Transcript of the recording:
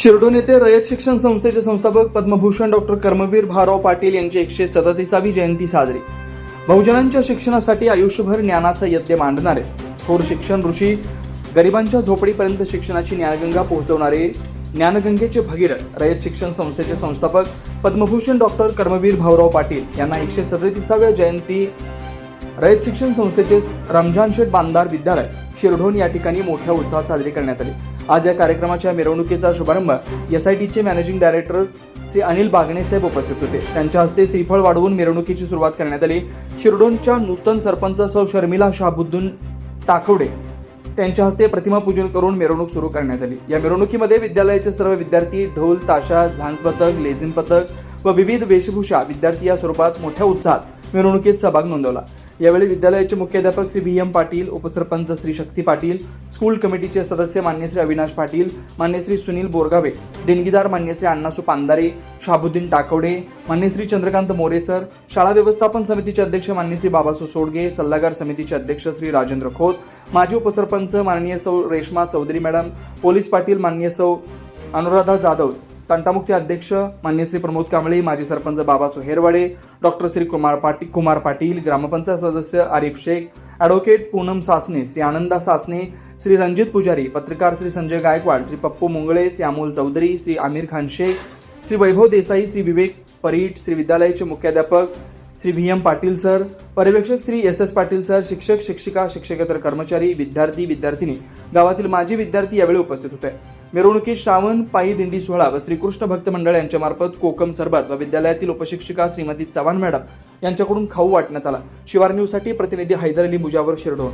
शिरडोन येथे रयत शिक्षण संस्थेचे संस्थापक पद्मभूषण डॉक्टर कर्मवीर भाराव पाटील यांची एकशे सदतीसावी जयंती साजरी. बहुजनांच्या शिक्षणासाठी आयुष्यभर ज्ञानाचा यज्ञ मांडणारे. थोर शिक्षण ऋषी गरिबांच्या झोपडीपर्यंत शिक्षणाची ज्ञानगंगा पोहोचवणारे ज्ञानगंगेचे भगीरथ रयत शिक्षण संस्थेचे संस्थापक पद्मभूषण डॉक्टर कर्मवीर भाऊराव पाटील यांना एकशे सदतीसाव्या जयंती रयत शिक्षण संस्थेचे रमजान शेठ बांधार विद्यालय शिरढोण या ठिकाणी मोठ्या उत्साहात साजरी करण्यात आली. आज या कार्यक्रमाच्या मिरवणुकीचा शुभारंभ एस आय टीचे मॅनेजिंग डायरेक्टर श्री अनिल बागणे साहेब उपस्थित होते. त्यांच्या हस्ते श्रीफळ वाढवून मिरवणुकीची सुरुवात करण्यात आली. शिरडोनच्या नूतन सरपंच सौ शर्मिला शाहबुद्दून टाकवडे त्यांच्या हस्ते प्रतिमा पूजन करून मिरवणूक सुरू करण्यात आली. या मिरवणुकीमध्ये विद्यालयाचे सर्व विद्यार्थी ढोल ताशा झांज पथक लेझिम पथक व विविध वेशभूषा विद्यार्थी या स्वरूपात मोठ्या उत्साहात मिरवणुकीत सहभाग नोंदवला. यावेळी विद्यालयाचे मुख्याध्यापक श्री व्ही एम पाटील उपसरपंच श्री शक्ती पाटील स्कूल कमिटीचे सदस्य मान्यश्री अविनाश पाटील मान्यश्री सुनील बोरगावे देणगीदार मान्यश्री अण्णासू पांदारे शाबुद्दीन टाकवडे मान्यश्री चंद्रकांत मोरे सर शाळा व्यवस्थापन समितीचे अध्यक्ष मान्यश्री बाबासू सोडगे सल्लागार समितीचे अध्यक्ष श्री राजेंद्र खोत माजी उपसरपंच माननीय सौ रेश्मा चौधरी मॅडम पोलीस पाटील माननीय सौ अनुराधा जाधव तंटामुक्ती अध्यक्ष मान्य श्री प्रमोद कांबळे माजी सरपंच बाबा सुहेरवाडे डॉक्टर श्री कुमार पाटील कुमार पाटील ग्रामपंचायत सदस्य आरिफ शेख ॲडव्होकेट पूनम सासने श्री आनंदा सासने श्री रणजित पुजारी पत्रकार श्री संजय गायकवाड श्री पप्पू मुंगळे श्री अमोल चौधरी श्री आमिर खान शेख श्री वैभव देसाई श्री विवेक परीट श्री विद्यालयाचे मुख्याध्यापक Shri V M Patil sir पर्यवेक्षक Shri S S Patil sir शिक्षक शिक्षिका शिक्षकेतर कर्मचारी विद्यार्थी विद्यार्थिनी गावातील माजी विद्यार्थी यावेळी उपस्थित होते. मिरवणुकीत श्रावण पायी दिंडी सोहळा व श्रीकृष्ण भक्त मंडळ यांच्यामार्फत कोकम सरबत व विद्यालयातील उपशिक्षिका श्रीमती चव्हाण मॅडम यांच्याकडून खाऊ वाटण्यात आला. शिवार न्यूजसाठी प्रतिनिधी हैदर अली मुजावर शिरडोन